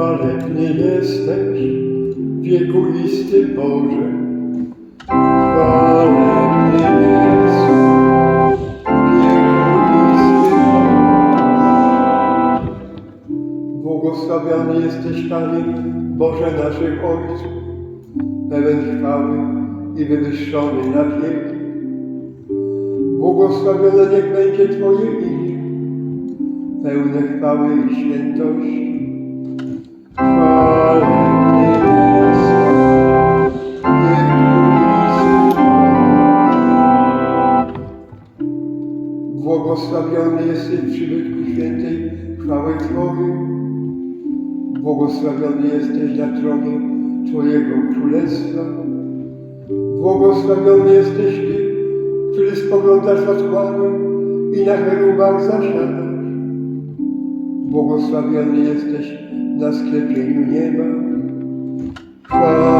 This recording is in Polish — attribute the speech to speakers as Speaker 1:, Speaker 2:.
Speaker 1: Chwalebny jesteś, wiekuisty Boże. Chwalebny Jezu, wiekuisty Boże. Błogosławiony jesteś, Panie, Boże naszych Ojców, pełen chwały i wywyższony na wieki. Błogosławione niech będzie Twoje imię, pełne chwały i świętości. Błogosławiony jesteś w przybytku świętej chwały Twojej. Błogosławiony jesteś na tronie Twojego Królestwa. Błogosławiony jesteś Ty, który spoglądasz otchłaniu i na cherubach zasiadasz. Błogosławiony jesteś na sklepieniu nieba. Chwała